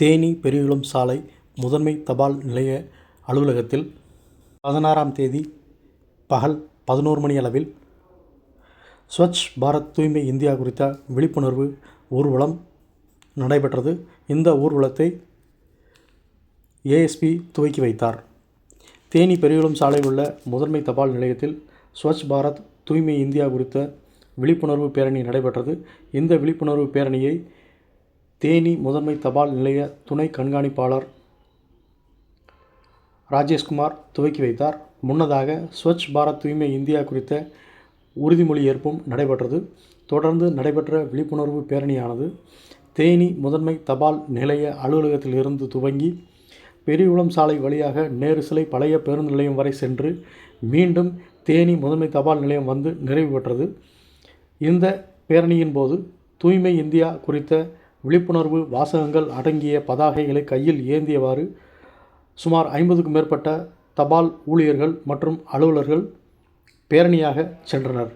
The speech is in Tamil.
தேனி பெரியகுளம் சாலை முதன்மை தபால் நிலைய அலுவலகத்தில் பதினாறாம் தேதி பகல் பதினோரு மணி அளவில் ஸ்வச் பாரத் தூய்மை இந்தியா குறித்த விழிப்புணர்வு ஊர்வலம் நடைபெற்றது. இந்த ஊர்வலத்தை ஏஎஸ்பி துவக்கி வைத்தார். தேனி பெரியகுளம் சாலையில் உள்ள முதன்மை தபால் நிலையத்தில் ஸ்வச் பாரத் தூய்மை இந்தியா குறித்த விழிப்புணர்வு பேரணி நடைபெற்றது. இந்த விழிப்புணர்வு பேரணியை தேனி முதன்மை தபால் நிலைய துணை கண்காணிப்பாளர் ராஜேஷ்குமார் துவக்கி வைத்தார். முன்னதாக ஸ்வச் பாரத் தூய்மை இந்தியா குறித்த உறுதிமொழி ஏற்பும் நடைபெற்றது. தொடர்ந்து நடைபெற்ற விழிப்புணர்வு பேரணியானது தேனி முதன்மை தபால் நிலைய அலுவலகத்திலிருந்து துவங்கி பெரியகுளம் சாலை வழியாக நேரு சிலை பழைய பேருந்து நிலையம் வரை சென்று மீண்டும் தேனி முதன்மை தபால் நிலையம் வந்து நிறைவு பெற்றது. இந்த பேரணியின் போது தூய்மை இந்தியா குறித்த விழிப்புணர்வு வாசகங்கள் அடங்கிய பதாகைகளை கையில் ஏந்தியவாறு சுமார் ஐம்பதுக்கும் மேற்பட்ட தபால் ஊழியர்கள் மற்றும் அலுவலர்கள் பேரணியாக சென்றனர்.